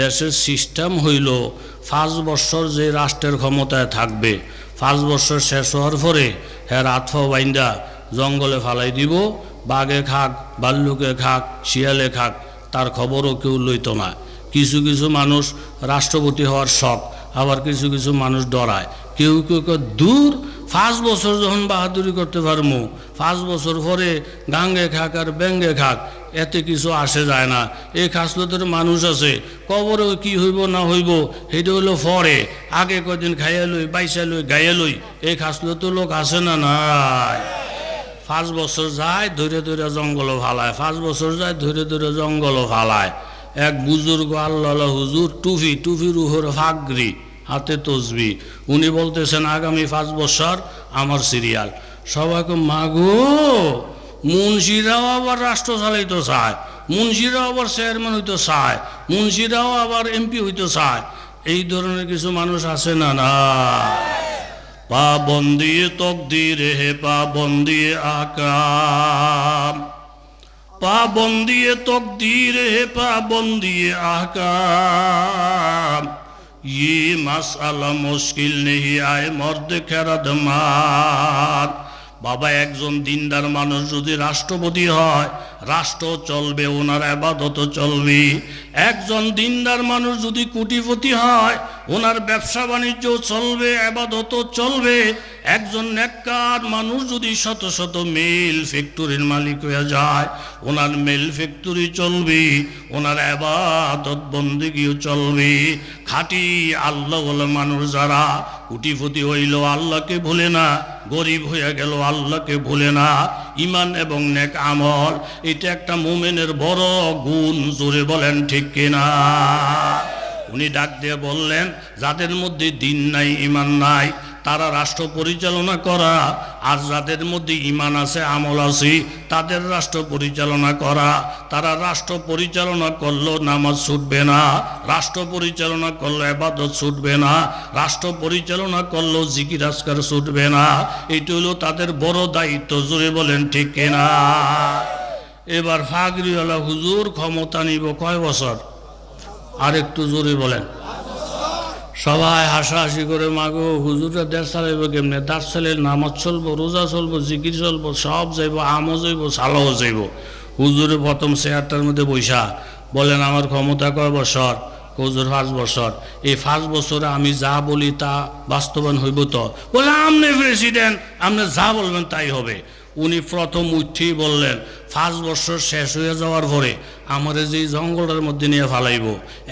দেশের সিস্টেম হইল, পাঁচ বছর যে রাষ্ট্রের ক্ষমতায় থাকবে, পাঁচ বছর শেষ হওয়ার পরে হ্যাঁ রাত বাইন্দা জঙ্গলে ফালাই দিব, বাঘে খাক ভাল্লুকে খাক, শিয়ালে খাক, তার খবরও কেউ লইত না। কিছু কিছু মানুষ রাষ্ট্রপতি হওয়ার শখ, আবার কিছু কিছু মানুষ ডরায়। কেউ কেউ দূর, পাঁচ বছর যখন বাহাদুরি করতে পারব পাঁচ বছর পরে গাঙ্গে খাক আর ব্যাঙ্গে খাক এতে কিছু আসে যায় না। এই খাসলতের মানুষ আছে। কবরে কি হইব, না হইব, সেটা হইল পরে। আগে কদিন খাইয়া লই, বাইসা লই, গাইয়া লই, এই খাসলতের লোক আছে না নাই? পাঁচ বছর যায় ধরে ধরে জঙ্গল ফালায়। পাঁচ বছর যায় ধরে ধরে জঙ্গল ফালায়। এক বুজুর্গ আল্লাহ হুজুর টুফি টুফির উপর ফাগরি, হাতে তসবি। উনি বলতেছেন, আগামী পাঁচ বছর আমার সিরিয়াল সবাইকে মাগো মুন্সিরাও আবার রাষ্ট্র চালাইতে চায় মুন্সিরাও আবার চেয়ারম্যান হইতে চায় মুন্সিরাও আবার এমপি হইতে চায় এই ধরনের কিছু মানুষ আছে না না পা বন্দিয়ে তকদির হে পা বন্দিয়ে আকাম পা বন্দিয়ে তকদির হে পা বন্দিয়ে আকাম ये मसला मुश्किल नहीं आए मर्द খেরাদ মার বাবা একজন দিনদার মানুষ যদি রাষ্ট্রপতি হয়, রাষ্ট্র চলবে, ওনার আবাদত চলবে। একজন দিনদার মানুষ যদি কোটিপতি হয়, ওনার ব্যবসা বাণিজ্য চলবে, আবাদত চলবে। একজন নেককার মানুষ যদি শত শত মিল ফ্যাক্টরির মালিক হয়ে যায়, ওনার মিল ফ্যাক্টরি চলবে, ওনার আবাদত বন্দিগিও চলবে। খাঁটি আল্লাহ বলে মানুষ যারা কুটিপতি হইল, আল্লাহকে ভুলে না গরিব হয়ে গেল, আল্লাহকে ভুলে না। ইমান এবং নেক আমল, এটা একটা মোমেনের বড় গুণ, জোরে বলেন ঠিক কিনা? উনি ডাক দিয়ে বললেন, যাদের মধ্যে দিন নাই ইমান নাই তারা রাষ্ট্র পরিচালনা করা, আর যাদের মধ্যে ইমান আছে, আমল আছে, তাদের রাষ্ট্র পরিচালনা করা। তারা রাষ্ট্র পরিচালনা করলেও নামাজ ছুটবে না, রাষ্ট্র পরিচালনা করলে আবাদত ছুটবে না, রাষ্ট্র পরিচালনা করল জিকির আজকার ছুটবে না। এটি হলো তাদের বড় দায়িত্ব জুড়ে বলেন ঠিক কিনা? এবার ফাগরিওয়ালা হুজুর ক্ষমতা নিব কয় বছর? আর একটু জোরে বলেন। সবাই হাসাহাসি করে মাগো হুজুরটা দেশ চালাইব কেমনে? দাস চালে নামাজ চলবো, রোজা চলবো, জিকির চলবো, সব যাইব, আমও যাইব, সালাও যাইব। হুজুরে প্রথম চেয়ারটার মধ্যে বৈশা বলেন, আমার ক্ষমতা কয় বছর? হুজুর, পাঁচ বছর। এই পাঁচ বছরে আমি যা বলি তা বাস্তবায়ন হইব তো? বলে, আমনে প্রেসিডেন্ট আপনি যা বলবেন তাই হবে। উনি প্রথম উঠেই বললেন পাঁচ বছর শেষ হয়ে যাওয়ার পরে আমার যে জঙ্গলের মধ্যে নিয়ে ফালাইব,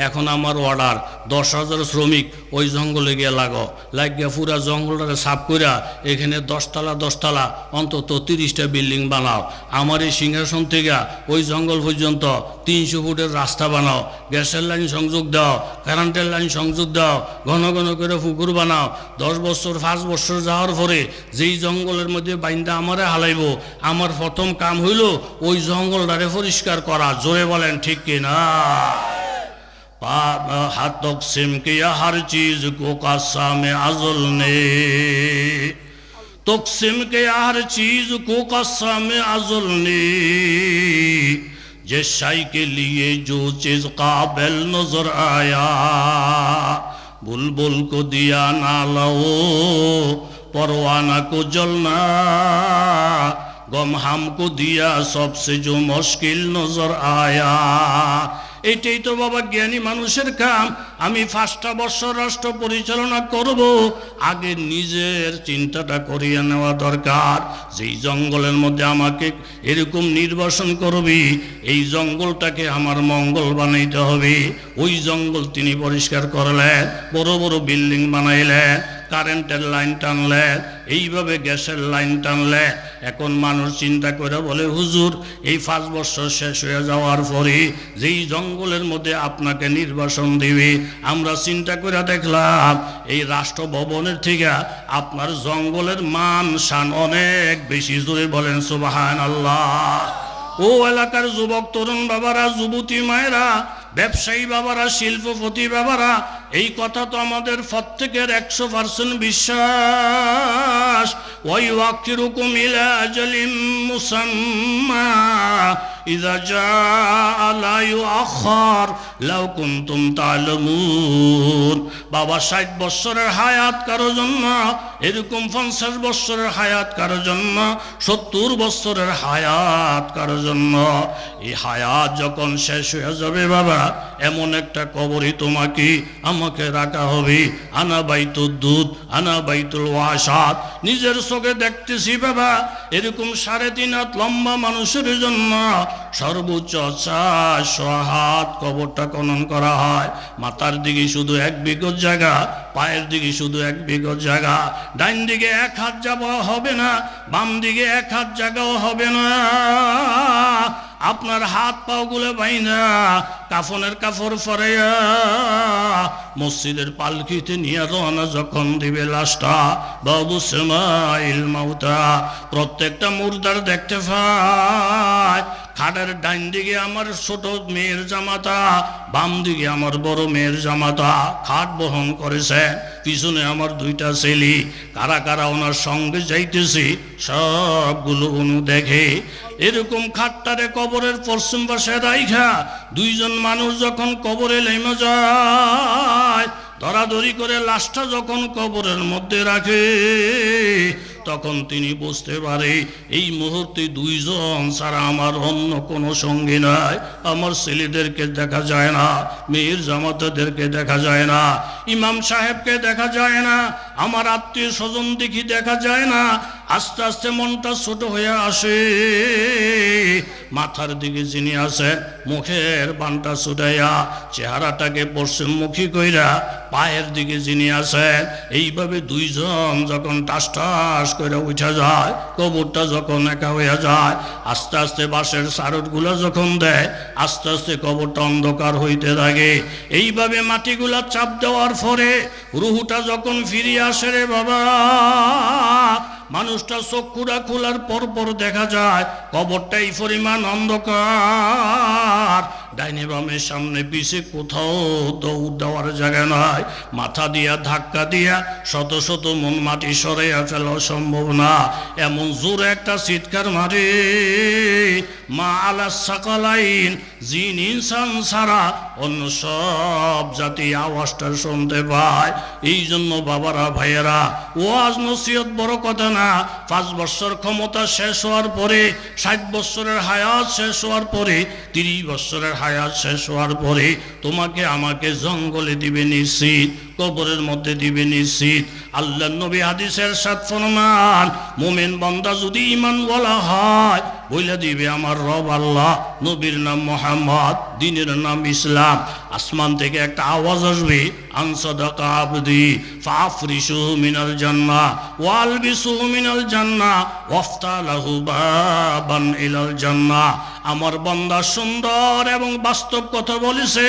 এখন আমার অর্ডার দশ হাজার শ্রমিক ওই জঙ্গলে গিয়ে লাগো। লাগিয়ে পুরা জঙ্গলটারে সাফ কইরা এখানে দশতলা দশতলা অন্তত তিরিশটা বিল্ডিং বানাও। আমার এই সিংহাসন থেকে ওই জঙ্গল পর্যন্ত তিনশো ফুটের রাস্তা বানাও। গ্যাসের লাইন সংযোগ দাও, কারেন্টের লাইন সংযোগ দাও, ঘন ঘন করে পুকুর বানাও। দশ বছর, পাঁচ বছর যাওয়ার পরে যেই জঙ্গলের মধ্যে বাইন্দা আমারে হালাইব, আমার প্রথম কাম হইল ওই জঙ্গলটারে পরিষ্কার করা। জোরে বলেন, ঠিক কিনা হাতক সিমকিয়া হার চিজ, কোকা আজল নে। তকসিম আর চিজ কো কসম আজল নে। যে শাই লিয়ে জো চিজ কাবিল নজর আয়া। বুলবুল কো দিয়া না লাও পরওয়ানা কো জলনা গম হামকো দিয়া সবসে জো মুশকিল নজর আয়া। এটাই তো বাবা জ্ঞানী মানুষের কাম। আমি পাঁচটা বছর রাষ্ট্র পরিচালনা করব। আগে নিজের চিন্তাটা করিয়ে নেওয়া দরকার। যেই জঙ্গলের মধ্যে আমাকে এরকম নির্বাসন করবি, এই জঙ্গলটাকে আমার মঙ্গল বানাইতে হবে। ওই জঙ্গল তিনি পরিষ্কার করলেন, বড় বড় বিল্ডিং বানাইলেন। কারেন্টের লাইন টানলে, এইভাবে গ্যাসের লাইন টানলে, এখন মানুষ চিন্তা করে বলে, হুজুর, এই পাঁচ বছর শেষ হয়ে যাওয়ার পরে যেই জঙ্গলের মধ্যে আপনাকে নির্বাসন দিবে, আমরা চিন্তা করে দেখলাম, এই রাষ্ট্র ভবনের থেকে আপনার জঙ্গলের মান, শান অনেক বেশি। জোরে বলেন সুবাহান আল্লাহ ও এলাকার যুবক, তরুণ বাবারা, যুবতী মায়েরা, ব্যবসায়ী বাবারা, শিল্পপতি বাবারা এই কথা তো আমাদের প্রত্যেকের একশো পার্সেন্ট বিশ্বাস। ওই ওয়াকিরুকুম ইলা জলিম মুসাম্মা। জাআ লা ইউআখার লাউ কুনতুম তা'লামুন বাবা 60 বছরের হায়াত কারও জন্য, এরকম 50 বছরের হায়াত কারও জন্য 70 বছরের হায়াত কারও জন্য। এই হায়াত যখন শেষ হয়ে যাবে বাবা, এমন একটা কবরই তোমাকে, আমাকে রাখা হবে। আনা বাইতুল দুধ, আনা বাইতুল ওয়াসাদ নিজের চোখে দেখতেছি বাবা, এরকম সাড়ে তিন হাত লম্বা মানুষের জন্য সর্বোচ্চ হাত কবরটা খনন করা হয়। মাথার দিকে শুধু এক বিগত জায়গা, পায়ের দিকে শুধু এক বিগত জায়গা। ডাইন দিকে এক হাত যাওয়া হবে না, বাম দিকে এক হাত জায়গাও হবে না। আপনার হাত পাও গুলো বাইনা কাফনের কাফর ফরাইয়া মসজিদের পালকিতে নিয়ে রওনা যখন দিবে লাশটা, বাবু সেমাইল মাউতা। প্রত্যেকটা মুর্দার দেখতে পায় খাটের ডাইন দিকে আমার ছোট মেয়ের জামাতা, বাম দিকে আমার বড় মেয়ের জামাতা। খাট বহন করেছে। পিছনে আমার দুইটা ছেলে। কারা কারা ওনার সঙ্গে যাইতেছি, সবগুলো অনু দেখে। এরকম খাটটারে কবরের পশ্চিম পাশে রাইখা দুইজন মানুষ যখন কবরে লেমে যায় ধরাধরি করে লাশটা যখন কবরের মধ্যে রাখে তখন তিনি বুঝতে পারে, এই মুহূর্তে দুইজন ছাড়া আমার অন্য কোনো সঙ্গী নাই। আমার ছেলেদেরকে দেখা যায় না, মেয়ের জামাতাদেরকে দেখা যায় না, ইমাম সাহেবকে দেখা যায় না, আমার আত্মীয় স্বজন দেখি দেখা যায় না। আস্তে আস্তে মনটা ছোট হয়ে আসে। মাথার দিকে যিনি আছেন মুখের বানটা ছুটাইয়া চেহারাটাকে পশ্চিমমুখী কইরা পায়ের দিকে যিনি আছেন, এইভাবে দুইজন যখন টাস টাস করে উঠা যায়, কবরটা যখন একা হয়ে যায়, আস্তে আস্তে বাঁশের সারটগুলো যখন দেয়, আস্তে আস্তে কবরটা অন্ধকার হইতে থাকে। এইভাবে মাটিগুলা চাপ দেওয়ার পরে রুহুটা যখন ফিরিয়ে আসে রে বাবা মানুষটা চক্ষুরা খোলার পর পর দেখা যায়। কবরটা এই পরিমাণ অন্ধকার। ডাইনি বামের সামনে পিছে কোথাও দৌড় দেওয়ার জায়গা নয় মাথা দিয়া, ধাক্কা দিয়া শত শত মন মাটি সরাইয়া ফেলা সম্ভব না। এমন জোরে একটা চিৎকার মারে, মা আলা সাকালাইন, জিন ইনসান ছাড়া অন্য সব জাতি আওয়াজটা শুনতে পায়। এই জন্য বাবারা, ভাইয়েরা, ওয়াজ নসিহত বড় কথা না। পাঁচ বছর ক্ষমতা শেষ হওয়ার পরে, ষাট বছরের হায়াত শেষ হওয়ার পরে, তিরিশ বছরের হায়াত শেষ হওয়ার পরে তোমাকে আমাকে জঙ্গলে দিবে নিশ্চিত। কবরের মধ্যে দিবে নিশ্চিত। আল্লাহ নবী হাদিসের সাত ফরমান, মোমেন বান্দা যদি ইমান বলা হয়, বইলে দিবে আমার রব আল্লাহ, নবীর নাম মোহাম্মদ, দিনের নাম ইসলাম। আসমান থেকে একটা আওয়াজ আসবে জান্নাহ আমার বান্দা সুন্দর এবং বাস্তব কথা বলেছে,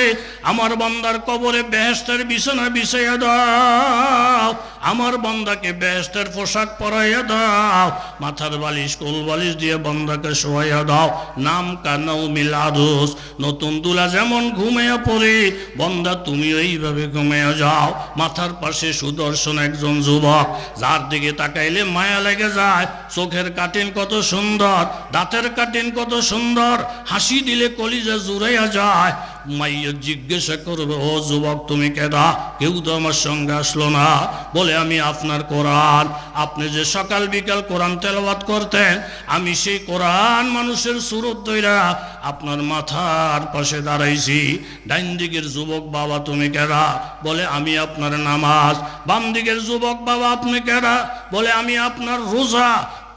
আমার বান্দার কবরে বেহেস্তের বিছানা বিছাইয়া দাও আমার বান্দাকে বেহেস্তের পোশাক পরাইয়া দাও, মাথার বালিশ, কোল বালিশ দিয়ে বান্দাকে শোয়াইয়া দাও। নাম কানাও মিলাদুস নতুন দুলা যেমন ঘুমিয়ে পড়ি, বন্দা তুমি এইভাবে ঘুমিয়ে যাও। মাথার পাশে সুদর্শন একজন যুবক, যার দিকে তাকাইলে মায়া লেগে যায়। চোখের কাটিন কত সুন্দর, দাঁতের কাটিন কত সুন্দর, হাসি দিলে কলিজা জুড়াইয়া যায়। মাইয়া জিজ্ঞাসা করবে, ও যুবক, তুমি কেডা? কেউ তো আমার সঙ্গে আসলো না। বলে আমি আপনার কোরআন। আপনি যে সকাল বিকাল কোরআন তেলাওয়াত করতেন, আমি সেই কোরআন মানুষের সুরত দইরা আপনার মাথার পাশে দাঁড়াইছি। ডাইন দিকের যুবক বাবা, তুমি কেডা বলে, আমি আপনার নামাজ। বাম দিকের যুবক বাবা, আপনি কেরা? বলে, আমি আপনার রোজা।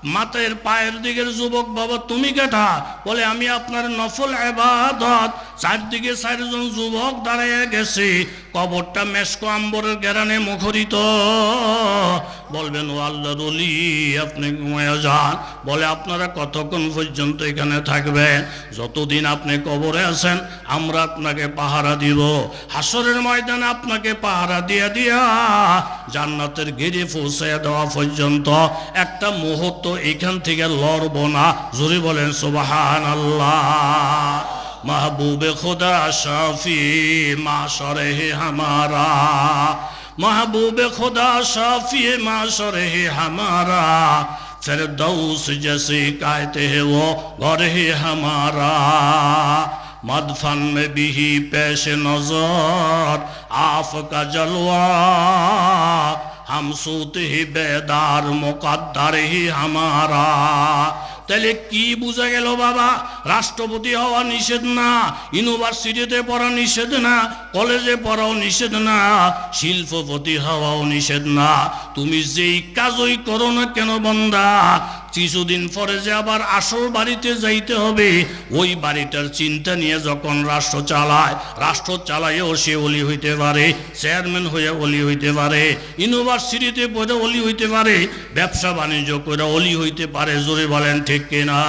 মাতের পায়ের দিকের যুবক বাবা, তুমি কেঠা বলে, আমি আপনার নফল এবাদত চারদিকে চারজন যুবক দাঁড়িয়ে গেছে। কবরটা মেসকো আম্বরের গেরানে মুখরিত। বলবেন, ও আল্লাহ রলি আপনি ঘুমায় যান। বলে, আপনারা কতক্ষণ পর্যন্ত এখানে থাকবেন? যতদিন আপনি কবরে আছেন, আমরা আপনাকে পাহারা দিব। হাসরের ময়দানে আপনাকে পাহারা দিয়া দিয়া জান্নাতের গিরে পৌঁছে দেওয়া পর্যন্ত একটা মুহূর্ত এখান থেকে লড়ব না। জোরে বলেন সুবাহান আল্লাহ महबूब खुदा शाफी माशर है हमारा महबूब खुदा शाफी माशर है हमारा फिरदौस जैसे कहते हैं वो घर है हमारा मदफन में भी ही पेश नजर आपका जलवा हम सोते ही बेदार मुकद्दर ही हमारा তাহলে কি বুঝে গেল বাবা? রাষ্ট্রপতি হওয়া নিষেধ না, ইউনিভার্সিটিতে পড়া নিষেধ না, কলেজে পড়াও নিষেধ না, শিল্পপতি হওয়াও নিষেধ না। তুমি যেই কাজই করো না কেন বন্দা? কিছুদিন পরে যে আবার আসল বাড়িতে যাইতে হবে, ওই বাড়িটার চিন্তা নিয়ে যখন রাষ্ট্র চালায়, রাষ্ট্র চালায়ও সে অলি হইতে পারে, চেয়ারম্যান হয়ে অলি হইতে পারে, ইউনিভার্সিটিতে পড়ে অলি হইতে পারে, ব্যবসা বাণিজ্য করে অলি হইতে পারে, জোরে বলেন ঠিক কিনা?